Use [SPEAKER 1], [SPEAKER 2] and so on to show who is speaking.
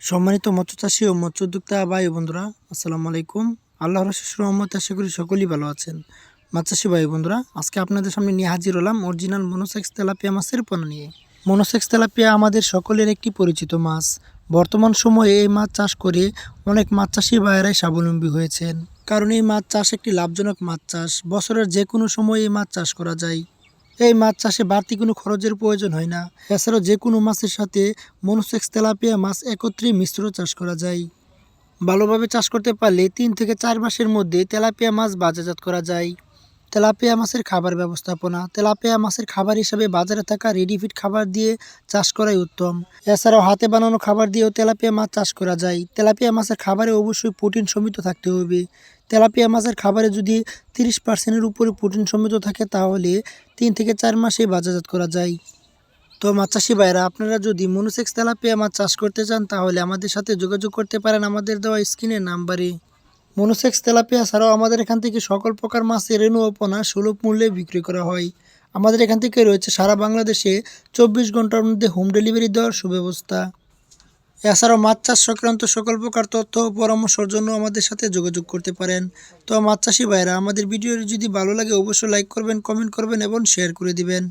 [SPEAKER 1] সম্মানিত মৎস্য চাষী ও মৎস্য উদ্যোক্তা ভাই বন্ধুরা, আসসালামু আলাইকুম। আল্লাহ রসুল রহমত আশা করি সকলেই ভালো আছেন। মাছ চাষী ভাই বন্ধুরা, আজকে আপনাদের সামনে নিয়ে হাজির হলাম অরিজিনাল মনোসেক্স তেলাপিয়া মাছের পণ্য নিয়ে। মনোসেক্স তেলাপিয়া আমাদের সকলের একটি পরিচিত মাছ। বর্তমান সময়ে এই মাছ চাষ করে অনেক মাছ চাষি ভাইয়েরাই স্বাবলম্বী হয়েছেন। কারণ এই মাছ চাষ একটি লাভজনক মাছ চাষ। বছরের যে কোনো সময় এই মাছ চাষ করা যায়। এই মাছ চাষে বাড়তি কোনো খরচের প্রয়োজন হয় না। এছাড়াও যে কোনো মাছের সাথে মনোসেক্স তেলাপিয়া মাছ একত্রে মিশ্র চাষ করা যায়। ভালোভাবে চাষ করতে পারলে তিন থেকে চার মাসের মধ্যে তেলাপিয়া মাছ বাজারজাত করা যায়। তেলাপিয়া মাছের খাবার ব্যবস্থাপনা, তেলাপিয়া মাছের খাবার হিসাবে বাজারে থাকা রেডিফিড খাবার দিয়ে চাষ করাই উত্তম। এছাড়াও হাতে বানানো খাবার দিয়েও তেলাপিয়া মাছ চাষ করা যায়। তেলাপিয়া মাছের খাবারে অবশ্যই প্রোটিন সমৃদ্ধ থাকতে হবে। তেলাপিয়া মাছের খাবারে যদি তিরিশ পার্সেন্টের উপরে প্রোটিন সমৃদ্ধ থাকে তাহলে তিন থেকে চার মাসে বাজারজাত করা যায়। তো মাছ চাষি ভাইরা আপনারা যদি মনুসেক্স তেলাপিয়া মাছ চাষ করতে চান, তাহলে আমাদের সাথে যোগাযোগ করতে পারেন আমাদের দেওয়া স্ক্রিনের নাম্বারে। মনুসেক্স তেলাপিয়া ছাড়াও আমাদের এখান থেকে সকল প্রকার মাছের রেণু ও পোনা সুলভ মূল্যে বিক্রি করা হয়। আমাদের এখান থেকে রয়েছে সারা বাংলাদেশে চব্বিশ ঘণ্টার মধ্যে হোম ডেলিভারি দেওয়ার সুব্যবস্থা। এছাড়াও মাছ চাষ সংক্রান্ত সকল প্রকার তথ্য ও পরামর্শের জন্য আমাদের সাথে যোগাযোগ করতে পারেন। তো মাছ চাষি ভাইরা আমাদের ভিডিওটি যদি ভালো লাগে, অবশ্যই লাইক করবেন কমেন্ট করবেন এবং শেয়ার করে দিবেন।